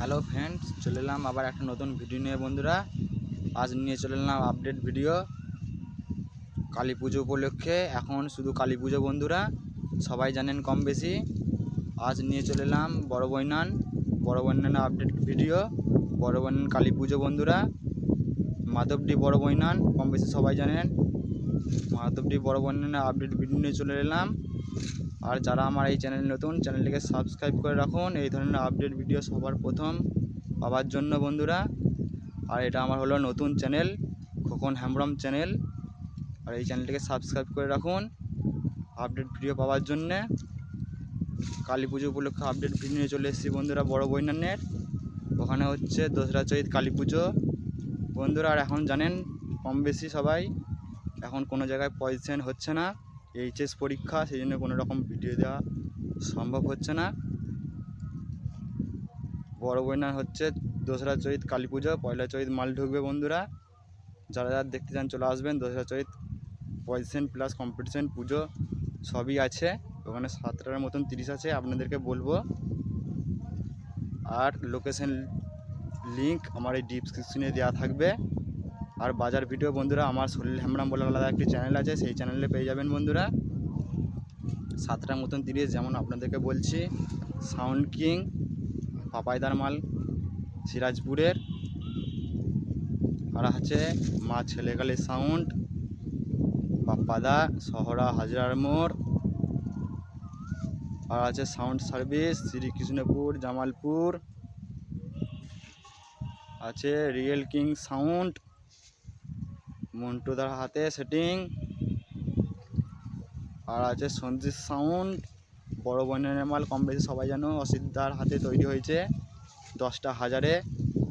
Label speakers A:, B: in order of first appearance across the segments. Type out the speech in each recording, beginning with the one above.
A: Hello friends, চলে এলাম আবার একটা নতুন ভিডিও নিয়ে বন্ধুরা। আজ নিয়ে চলে এলাম আপডেট ভিডিও কালী পুজো উপলক্ষে। এখন শুধু কালী পুজো বন্ধুরা, সবাই জানেন কম বেশি। আজ নিয়ে চলে এলাম বড় বৈনান বড় বৈনান আপডেট ভিডিও, বড় বৈনান কালী পুজো বন্ধুরা। মাধবডি বড় বৈনান, কম বেশি সবাই জানেন। মাধবডি বড় বৈনানের আপডেট ভিডিও নিয়ে চলে এলাম। আর যারা আমার এই চ্যানেল নতুন, চ্যানেলটিকে সাবস্ক্রাইব করে রাখুন। এই ধরনের আপডেট ভিডিও সবার প্রথম পাওয়ার জন্য বন্ধুরা। আর এটা আমার হলো নতুন চ্যানেল, খোকন হ্যামব্রম চ্যানেল। আর এই চ্যানেলটিকে সাবস্ক্রাইব করে রাখুন আপডেট ভিডিও পাওয়ার জন্যে। কালী পুজো উপলক্ষে আপডেট ভিডিও নিয়ে চলে এসেছি বন্ধুরা, বড় বৈনান্যের। ওখানে হচ্ছে দোসরা চৈত কালী পুজো। বন্ধুরা, আর এখন জানেন কম বেশি সবাই এখন কোনো জায়গায় পজিশন হচ্ছে না। এইচএস পরীক্ষা সেই জন্য কোনো রকম ভিডিও দেওয়া সম্ভব হচ্ছে না। বড় বইনার হচ্ছে দোসরা চৈত কালী পুজো, পয়লা চৈত মাল ঢুকবে বন্ধুরা। যারা যারা দেখতে চান চলে আসবেন, দোসরা চৈত পজিশন প্লাস কম্পিটিশন পুজো সবই আছে। ওখানে সাতটার মতন তিরিশ আছে, আপনাদেরকে বলব। আর লোকেশন লিংক আমার এই ডিসক্রিপশনে দেওয়া থাকবে। আর বাজার ভিডিও বন্ধুরা, আমার শরীর হ্যামরাম বলে আলাদা একটি চ্যানেল আছে, সেই চ্যানেলে পেয়ে যাবেন বন্ধুরা। সাতটার মতন তিরিশ, যেমন আপনাদেরকে বলছি সাউন্ড কিং পাপাইদার মাল, সিরাজপুরের, আর আছে মা ছেলেকালে সাউন্ড বাপ্পাদা শহরা হাজরার মোড়, আর আছে সাউন্ড সার্ভিস শ্রীকৃষ্ণপুর, জামালপুর, আছে রিয়েল কিং সাউন্ড মন্টুদার হাতে সেটিং আর আছে সঞ্জিত সাউন্ড। বড় বনের মাল কম বেশি সবাই জানো অসিদ্ধার হাতে তৈরি হয়েছে দশটা হাজারে।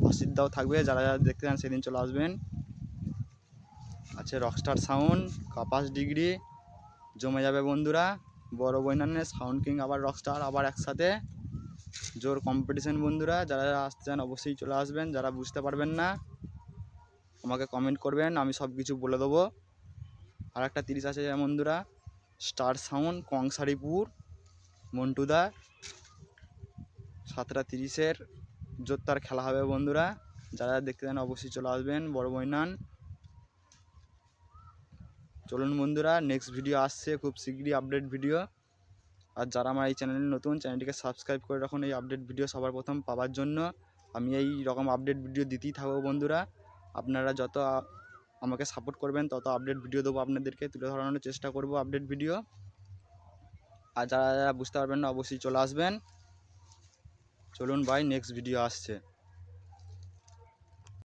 A: অসিদ্ধাও থাকবে, যারা যারা দেখতে চান সেদিন চলে আসবেন। আছে রকস্টার সাউন্ড, কাপাস ডিগ্রি, জমে যাবে বন্ধুরা। বড় বৈনান্যে সাউন্ড কিং আবার রকস্টার আবার একসাথে। জোর কম্পিটিশন বন্ধুরা, যারা যারা আসতে চান অবশ্যই চলে আসবেন, যারা বুঝতে পারবেন না। আমাকে কমেন্ট করবেন, আমি সব কিছু বলে দেবো। আর একটা তিরিশ আছে বন্ধুরা স্টার সাউন্ড কংসারিপুর, মন্টুদা, সাতটা তিরিশের জোরদার খেলা হবে বন্ধুরা। যারা দেখতে চান অবশ্যই চলে আসবেন, বড় বৈনান চলুন বন্ধুরা নেক্সট ভিডিও আসছে, খুব শীঘ্রই আপডেট ভিডিও আর যারা আমার এই চ্যানেলে নতুন চ্যানেলটিকে সাবস্ক্রাইব করে রাখুন, এই আপডেট ভিডিও সবার প্রথম পাওয়ার জন্য। আমি এই রকম আপডেট ভিডিও দিতেই থাকব বন্ধুরা। আপনারা যত আমাকে সাপোর্ট করবেন, তত আপডেট ভিডিও দেবো আপনাদেরকে, তুলে ধরানোর চেষ্টা করব আপডেট ভিডিও আর যারা যারা বুঝতে পারবেন না, অবশ্যই চলে আসবেন। চলুন ভাই নেক্সট ভিডিও আসছে।